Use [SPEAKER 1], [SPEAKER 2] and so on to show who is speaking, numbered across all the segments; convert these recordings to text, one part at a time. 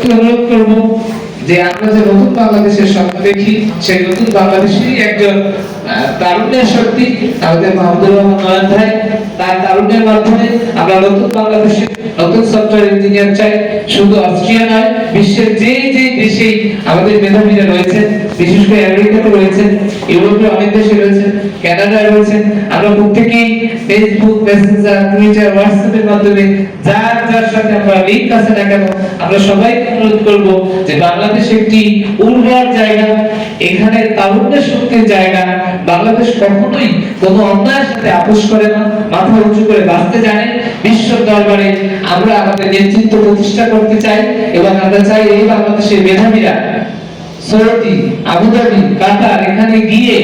[SPEAKER 1] প্রতি অনুরোধ করব যে আমরা যে নতুন বাংলাদেশের স্বপ্ন দেখি, সেই নতুন বাংলাদেশেরই একজন তারুণ্যের শক্তি আমাদের মাহমুদুর রহমান ভাই। তার তারুণ্যের মাধ্যমে আমরা নতুন বাংলাদেশে নতুন সফটওয়্যার ইঞ্জিনিয়ার চাই। শুধু অস্ট্রিয়া নয়, বিশ্বের যে যে দেশেই আমাদের মেধাবীরা রয়েছে বিশেষ করে আমেরিকাতে রয়েছেন ইউরোপে অনেক দেশে রয়েছেন কানাডায় রয়েছেন, আমরা প্রত্যেকেই ফেসবুক মেসেঞ্জার টুইটার হোয়াটসঅ্যাপের মাধ্যমে যার যার সাথে আমরা লিঙ্ক আছে না কেন আমরা সবাই অনুরোধ করব যে বাংলাদেশ একটি উর্বর জায়গা, এখানে তারুণ্যের শক্তির জায়গা, বাংলাদেশ কখনোই কোনো অন্যায়ের সাথে আপোষ করে না, মাথা উঁচু করে বাঁচতে জানে। বিশ্ব দরবারে আমরা আমাদের নেতৃত্ব প্রতিষ্ঠা করতে চাই এবং আমরা চাই এই বাংলাদেশের মেধাবীরা সৌদি আবুধাবি, কাতার, এখানে গিয়ে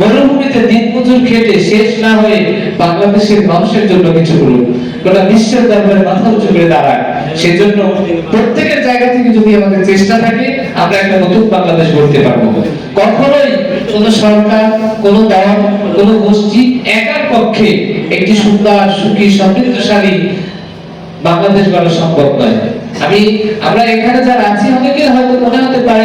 [SPEAKER 1] মরুভূমিতে দিন মজুর খেটে শেষ না হয়ে বাংলাদেশের মানুষের জন্য কিছু করুন। গোটা বিশ্বের দরবারে মাথা উঁচু করে দাঁড়ায় সেজন্য প্রত্যেকের জায়গা থেকে যদি আমাদের চেষ্টা থাকে, আমরা একটা নতুন বাংলাদেশ গড়তে পারব। কখনোই কোন সরকার, কোনো দল, কোনো গোষ্ঠী একার পক্ষে একটি সুন্দর, সুখী, সমৃদ্ধশালী বাংলাদেশ গড়া সম্ভব নয়। আমি, আমরা এখানে যারা আছি অনেকের হয়তো মনে হতে পারে